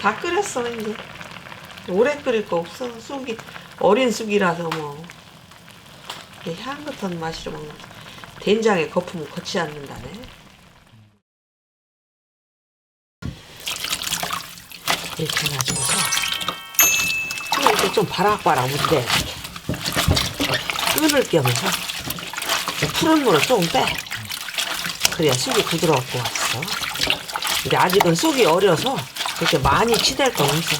다 끓였어 이제. 오래 끓일 거 없어. 쑥이 어린 쑥이라서 뭐. 향긋한 맛이로 먹는 된장의 거품은 거치 않는다네. 이렇게 해가지고서. 이렇게 좀 바락바락 문대 끓을 겸해서 푸른 물을 조금 빼. 그래야 쑥이 부드럽고 왔어. 근데 아직은 쑥이 어려서 그렇게 많이 치댈 건 없어.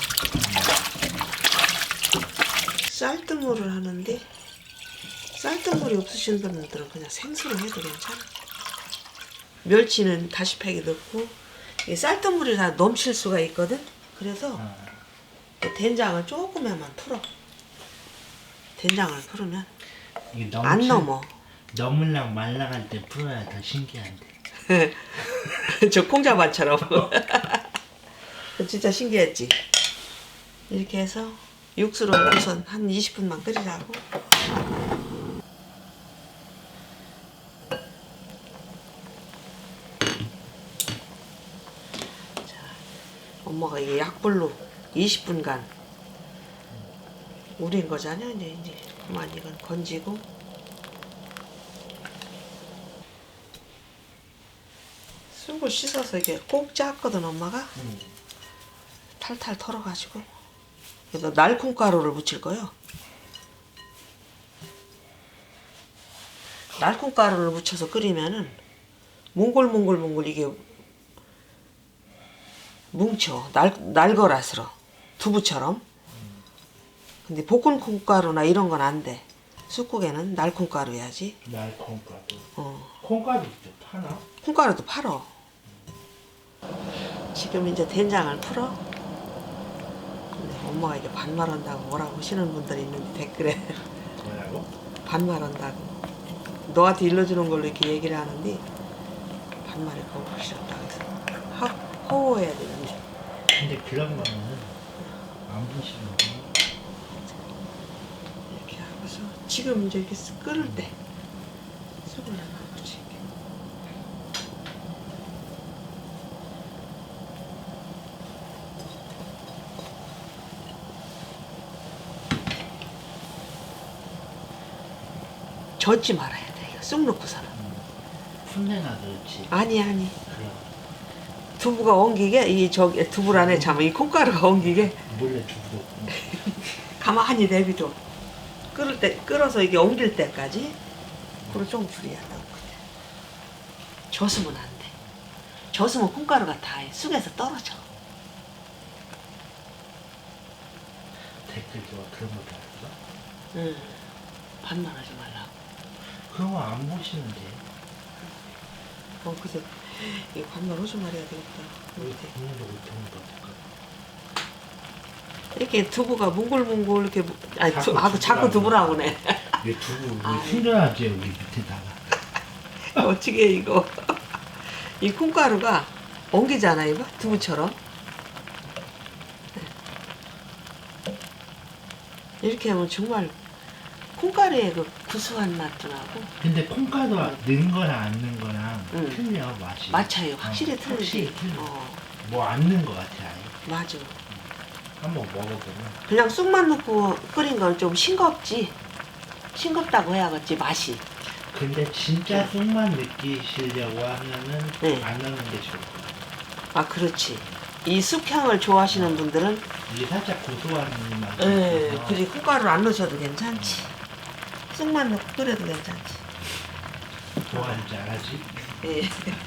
쌀뜨물을 하는데 쌀뜨물이 없으신 분들은 그냥 생수로 해도 괜찮아. 멸치는 다시 팩에 넣고 이 쌀뜨물이 다 넘칠 수가 있거든. 그래서 이 된장을 조금만 풀어. 된장을 풀으면 이게 안 넘어. 넘을랑 말랑할 때 풀어야 더 신기한데. 저 콩자반처럼 진짜 신기했지. 이렇게 해서 육수를 우선 한 20분만 끓이라고. 자, 엄마가 이게 약불로 20분간 우린 거잖아 이제 이제 그만 이건 건지고. 쑥을 씻어서 이게 꼭 짰거든 엄마가 탈탈 털어가지고 그래서 날콩가루를 묻힐 거요 날콩가루를 묻혀서 끓이면은 몽골몽골몽골 이게 뭉쳐 날, 날거라스러 두부처럼 근데 볶은 콩가루나 이런 건 안 돼 쑥국에는 날콩가루 해야지 날 콩가루. 어. 콩가루 좀 파나? 콩가루도 팔어. 지금 이제 된장을 풀어. 엄마가 이게 반말한다고 뭐라고 하시는 분들이 있는데 댓글에 뭐라고? 반말한다고. 너한테 일러주는 걸로 이렇게 얘기를 하는데 반말이 거고 싫었다고 해서 하, 허워해야 되는데 근데 그런 거는 안 보시는 거. 이렇게 하고서 지금 이제 이렇게 쓱 끓을 때 쑥을 넣어보지. 젓지 말아야 돼. 쑥 넣고서는. 풀내나 그렇지. 아니 아니. 두부가 엉기게 이 저기 두부 안에 참이 콩가루가 엉기게 몰래 주고. 가만히 내비둬. 끓을 때 끓어서 이게 엉길 때까지 그리고 좀 불이야 넣고 젖으면 안 돼. 젖으면 콩가루가 다 쑥에서 떨어져. 댓글 누가 그런 거 달았어? 응. 반말하지 말라고. 그런 거 안 보시는데. 어 그래서 이 반말 하지 말아야 되겠다. 우리 이렇게. 못하는 거 같을까? 이렇게 두부가 뭉글뭉글 이렇게 무- 아니 두, 자꾸 아 자꾸 두부라고. 두부라고네. 얘 두부 아이. 숨겨야지 여기 밑에다가. 어떻게 이거 이 콩가루가 엉기잖아 이거 두부처럼 이렇게 하면 정말 콩가루의 그 구수한 맛도 나고. 근데 콩가루 넣은 거랑 안 넣은 거랑 응. 틀려 맛이. 마차요. 확실히 어, 틀리지. 확실히 틀려. 어. 뭐안 넣은 거 같아 아예. 맞아. 한번 먹어보면. 그냥 쑥만 넣고 끓인 건 좀 싱겁지? 싱겁다고 해야겠지 맛이? 근데 진짜 쑥만 느끼시려고 하면은 네. 안 넣는 게 좋을 것 같아요. 아 그렇지. 이 쑥향을 좋아하시는 분들은? 이게 살짝 고소한 맛이 예 있어서. 그리 콩가루 안 넣으셔도 괜찮지 쑥만 넣고 끓여도 괜찮지 좋아하는지 알아지? 예.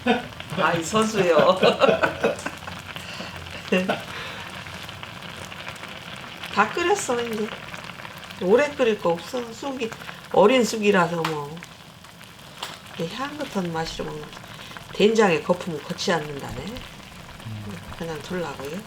아이 선수요. 다 끓였어 이제. 오래 끓일 거 없어. 쑥이 어린 쑥이라서 뭐 이게 향긋한 맛이로 먹는. 된장의 거품은 거치 않는다네. 그냥 둘라고요.